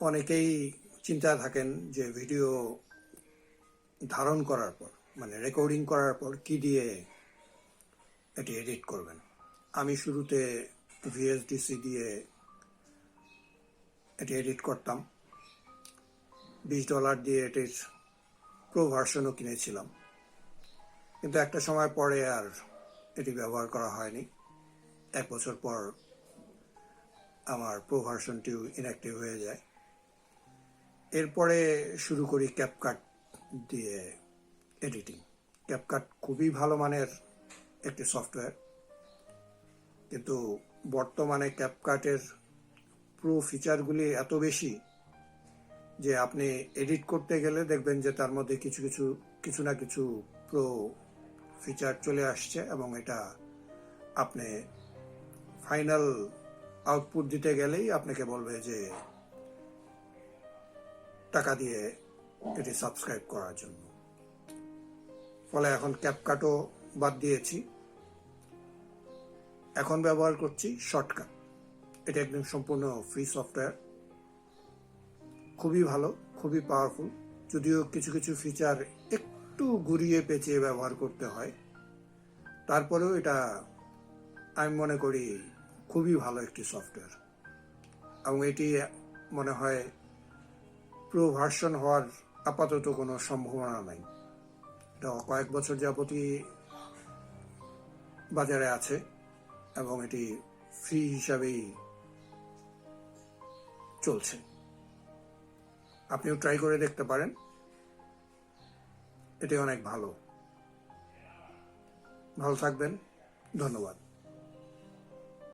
অনেকেই চিন্তা থাকেন যে ভিডিও ধারণ করার পর মানে রেকর্ডিং করার পর কি দিয়ে এটি এডিট করবেন? আমি শুরুতে ভিএসডিসি দিয়ে এটি এডিট করতাম। বিশ ডলার দিয়ে এটির প্রো ভার্সনও কিনেছিলাম। কিন্তু একটা সময় পরে আর এটি ব্যবহার করা হয়নি। এক বছর পর আমার প্রো ভার্সনটিও ইনঅ্যাক্টিভ হয়ে যায়। এরপরে শুরু করি ক্যাপকাট দিয়ে এডিটিং ক্যাপকাট খুবই ভালো মানের একটি সফটওয়্যার কিন্তু বর্তমানে ক্যাপকাটের প্রো ফিচারগুলি এত বেশি যে আপনি এডিট করতে গেলে দেখবেন যে তার মধ্যে কিছু কিছু কিছু না কিছু প্রো ফিচার চলে আসছে এবং এটা আপনি ফাইনাল আউটপুট দিতে গেলেই আপনাকে বলবে যে টাকা দিয়ে এটি সাবস্ক্রাইব করার জন্য। ফলে এখন ক্যাপকাটও বাদ দিয়েছি। এখন ব্যবহার করছি শর্টকাট এটা একদম সম্পূর্ণ ফ্রি সফটওয়্যার খুবই ভালো, খুবই পাওয়ারফুল যদিও কিছু কিছু ফিচার একটু ঘুরিয়ে পেঁচিয়ে ব্যবহার করতে হয়। তারপরেও এটা আমি মনে করি খুবই ভালো একটি সফটওয়্যার এবং এটি মনে হয় প্রো ভার্সন হওয়ার আপাতত কোনো সম্ভাবনা নাই। এটা কয়েক বছর যাবতই বাজারে আছে এবং এটি ফ্রি হিসাবেই চলছে। আপনিও ট্রাই করে দেখতে পারেন। এটি অনেক ভালো। ভালো থাকবেন। ধন্যবাদ।